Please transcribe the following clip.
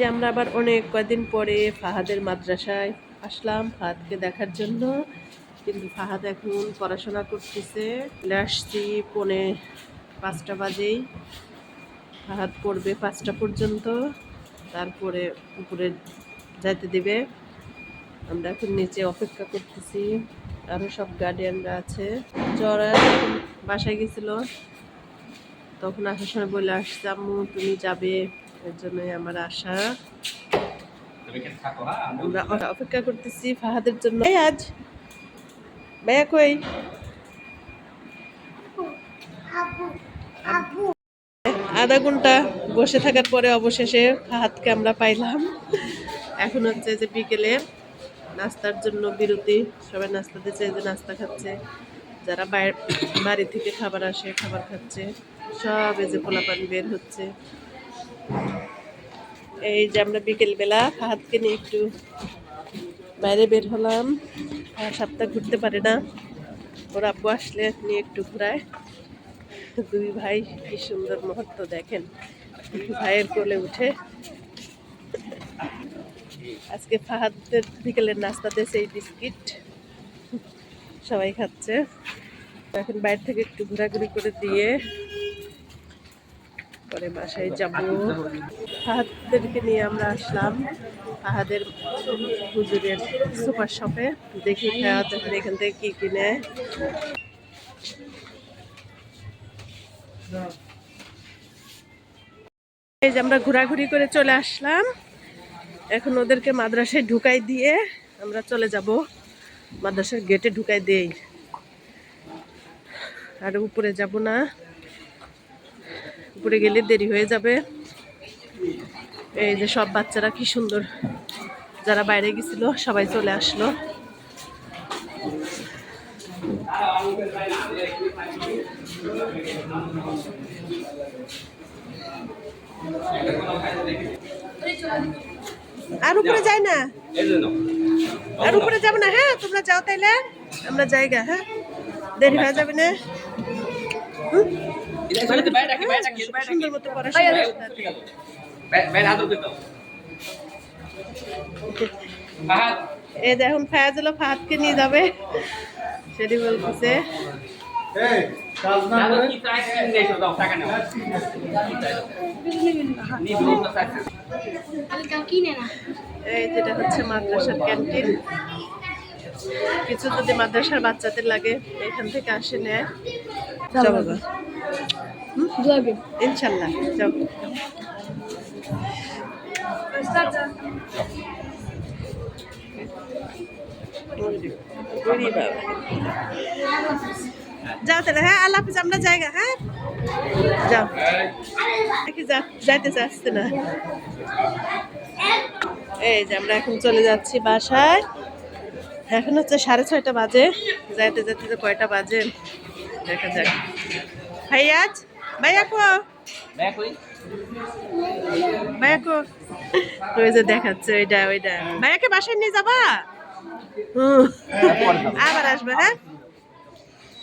যে আমরা আবার অনেক কয়দিন পরে ফাহাদের মাদ্রাসায় আসলাম ফাহাদকে দেখার জন্য। কিন্তু ফাহাদ এখন পড়াশোনা করতেছে। আসছি পৌনে পাঁচটা বাজেই। ফাহাদ পড়বে পাঁচটা পর্যন্ত। তারপরে উপরে যাইতে দেবে। আমরা এখন নিচে অপেক্ষা করতেছি। আরও সব গার্ডিয়ানরা আছে। জ্বর বাসায় গেছিল। তখন আসার সময় বলে আসছে আম্মু তুমি যাবে। এর জন্যই আমার আশা। আমরা অপেক্ষা করতেছি ফাহাদের জন্য। আজ। ভাইয়া কই? আধা ঘণ্টা বসে থাকার পরে অবশেষে ফাহাদকে আমরা পাইলাম। এখন হচ্ছে যে বিকেলে নাস্তার জন্য বিরতি। সবাই নাস্তা দিচ্ছে এই যে নাস্তা খাচ্ছে। যারা বাড়ি থেকে খাবার আসে, খাবার খাচ্ছে, সব এই যে পোলাপানি বের হচ্ছে। এই যে আমরা বিকেলবেলা ফাহাদকে নিয়ে একটু বাইরে বের হলাম। সপ্তাহ ঘুরতে পারে না। ওর আব্বু আসলে নিয়ে একটু ঘুরায়। দুই ভাই কি সুন্দর মুহূর্ত দেখেন। ভাইয়ের কোলে উঠে। আজকে ফাহাদের বিকেলের নাস্তাতে সেই বিস্কিট। সবাই খাচ্ছে। এখন বাইরে থেকে একটু ঘোরাঘুরি করে দিয়ে পরে বাসায় যাব। ফাহাদদেরকে নিয়ে আমরা আসলাম। আহাদের হুজুরের সুপার শপে। দেখি এখন এখান থেকে কি কিনে। এই যে আমরা ঘোরাঘুরি করে চলে আসলাম। এখন ওদেরকে মাদ্রাসায় ঢুকাই দিয়ে আমরা চলে যাব। মাদ্রাসার গেটে ঢুকাই দেই। আর উপরে যাব না। উপরে গেলে দেরি হয়ে যাবে। এই যে সব বাচ্চারা কি সুন্দর। যারা বাইরে গেছিল, সবাই চলে আসলো। আর উপরে যায় না। আর উপরে যাব না হ্যাঁ তোমরা যাও তাইলে। আমরা জায়গা হ্যাঁ। দেরি হয়ে যাবে না? সুন্দর মতো পড়াশোনা এই যে এখন ফায়াজ হলো ফাহাদকে নিয়ে যাবে। সেটি বলতেছে। এই যেটা হচ্ছে মাদ্রাসার ক্যান্টিন। কিছু যদি মাদ্রাসার বাচ্চাদের লাগে এখান থেকে আসে নেয়। ইনশাল্লাহ যাও। বাবা। যাও তাহলে হ্যাঁ আল্লাহ হাফিজ আমরা জায়গা হ্যাঁ? যাও। দেখি যা যাইতে চাচ্ছে না। এই যে আমরা এখন চলে যাচ্ছি বাসায়। এখন হচ্ছে সাড়ে ছয়টা বাজে যাইতে যাইতে তো কয়টা বাজে দেখা যাক। ভাইয়াজ ভাইয়া কো? ভাইয়া কো? ওই যে দেখাচ্ছে ওইটা ওইটা। ভাইয়াকে বাসায় নিয়ে যাবা? হুম। আবার আসবে হ্যাঁ?